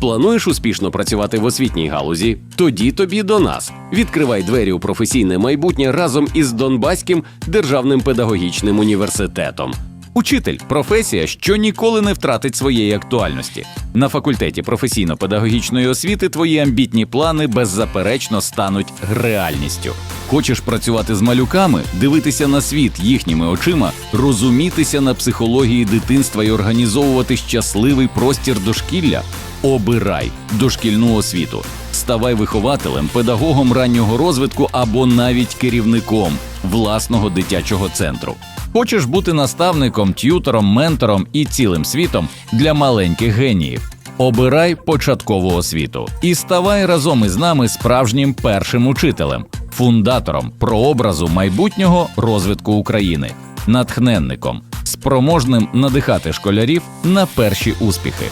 Плануєш успішно працювати в освітній галузі? Тоді тобі до нас. Відкривай двері у професійне майбутнє разом із Донбаським державним педагогічним університетом. Учитель професія, що ніколи не втратить своєї актуальності. На факультеті професійно-педагогічної освіти твої амбітні плани беззаперечно стануть реальністю. Хочеш працювати з малюками, дивитися на світ їхніми очима, розумітися на психології дитинства і організовувати щасливий простір дошкілля? Обирай дошкільну освіту. Ставай вихователем, педагогом раннього розвитку або навіть керівником власного дитячого центру. Хочеш бути наставником, т'ютором, ментором і цілим світом для маленьких геніїв. Обирай початкову освіту і ставай разом із нами справжнім першим учителем, фундатором прообразу майбутнього розвитку України, натхненником, спроможним надихати школярів на перші успіхи.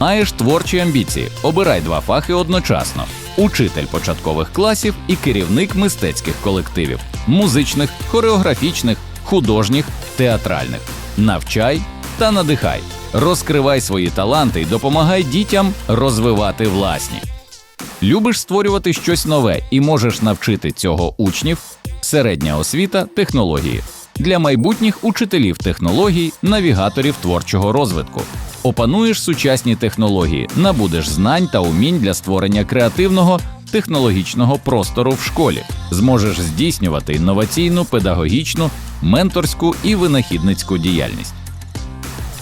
Маєш творчі амбіції, обирай два фахи одночасно: учитель початкових класів і керівник мистецьких колективів, музичних, хореографічних, художніх, театральних. Навчай та надихай, розкривай свої таланти і допомагай дітям розвивати власні. Любиш створювати щось нове і можеш навчити цього учнів, середня освіта, технології для майбутніх учителів технологій, навігаторів творчого розвитку. Опануєш сучасні технології, набудеш знань та умінь для створення креативного технологічного простору в школі, зможеш здійснювати інноваційну, педагогічну, менторську і винахідницьку діяльність.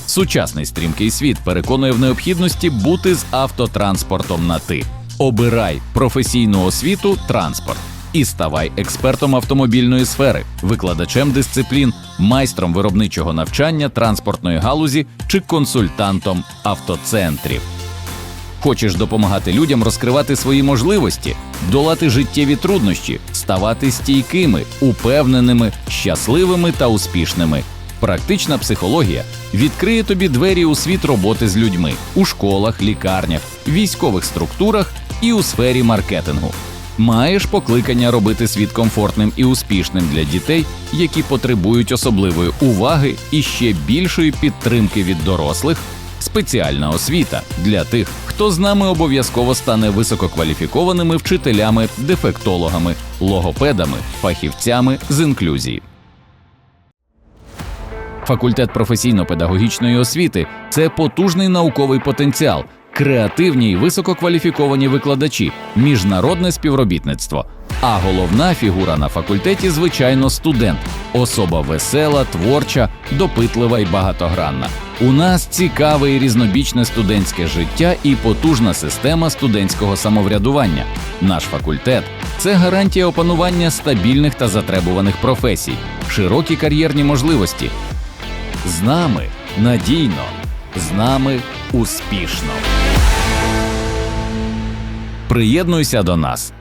Сучасний стрімкий світ переконує в необхідності бути з автотранспортом на ти. Обирай професійну освіту, транспорт і ставай експертом автомобільної сфери, викладачем дисциплін, майстром виробничого навчання, транспортної галузі чи консультантом автоцентрів. Хочеш допомагати людям розкривати свої можливості, долати життєві труднощі, ставати стійкими, упевненими, щасливими та успішними. Практична психологія відкриє тобі двері у світ роботи з людьми у школах, лікарнях, військових структурах і у сфері маркетингу. Маєш покликання робити світ комфортним і успішним для дітей, які потребують особливої уваги і ще більшої підтримки від дорослих. Спеціальна освіта для тих, хто з нами обов'язково стане висококваліфікованими вчителями, дефектологами, логопедами, фахівцями з інклюзії. Факультет професійно-педагогічної освіти це потужний науковий потенціал, креативні й висококваліфіковані викладачі, міжнародне співробітництво. А головна фігура на факультеті, звичайно, студент, особа весела, творча, допитлива й багатогранна. У нас цікаве і різнобічне студентське життя і потужна система студентського самоврядування. Наш факультет це гарантія опанування стабільних та затребуваних професій, широкі кар'єрні можливості, з нами надійно, з нами успішно. Приєднуйся до нас.